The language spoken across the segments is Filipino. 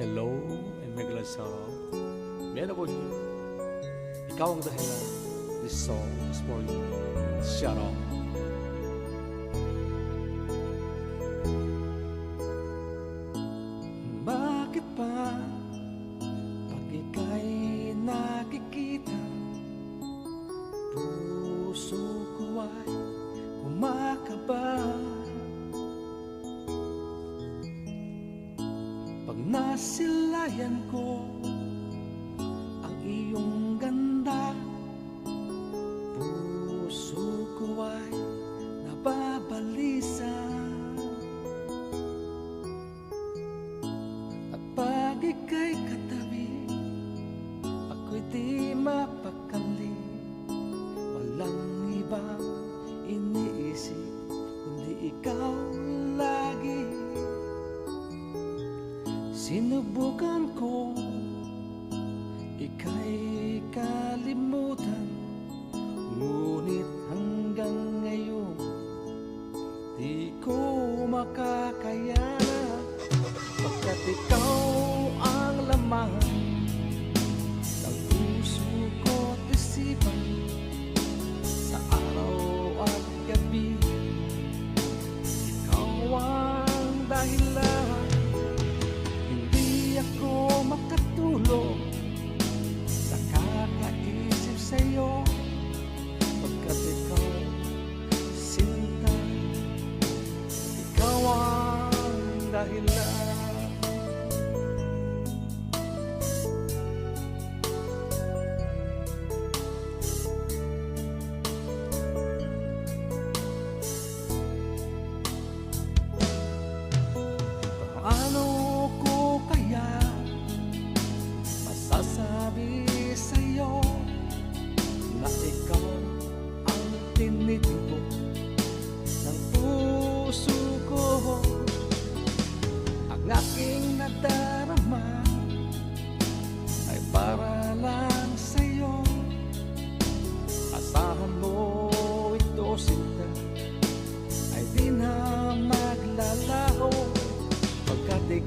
hello and maglasarap. Meron po you. Ikaw ang dahilan. This song is for you. Shalom. kasilayan ko. sinubukan ko. Ika'y kalimutan Ngunit hanggang ngayon Di ko makalimut dahilan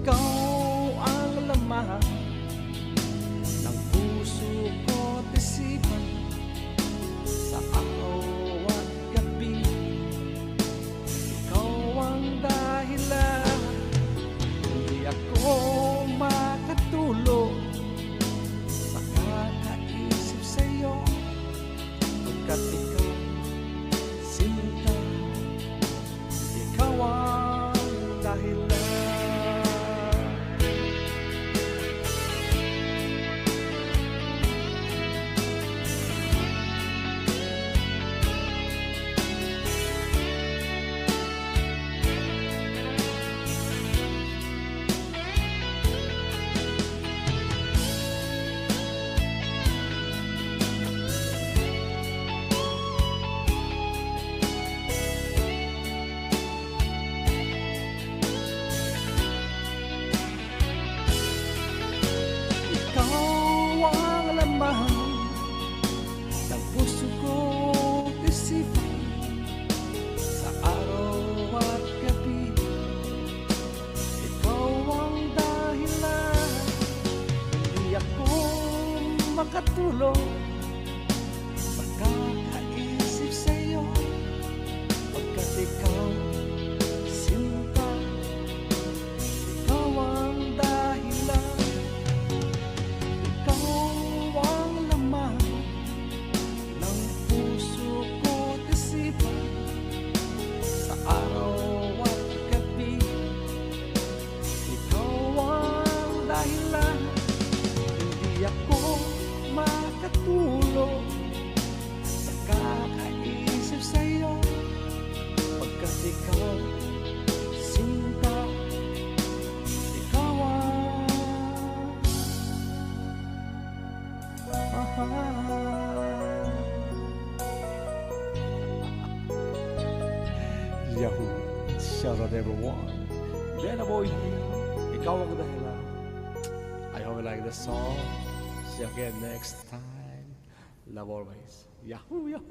gone. makatulong. Makakaisip sa'yo Pagkat ikaw Yahoo! Shout out everyone. Boy. I hope you like the song. See you again next time. Love always. Yahoo! Yahoo!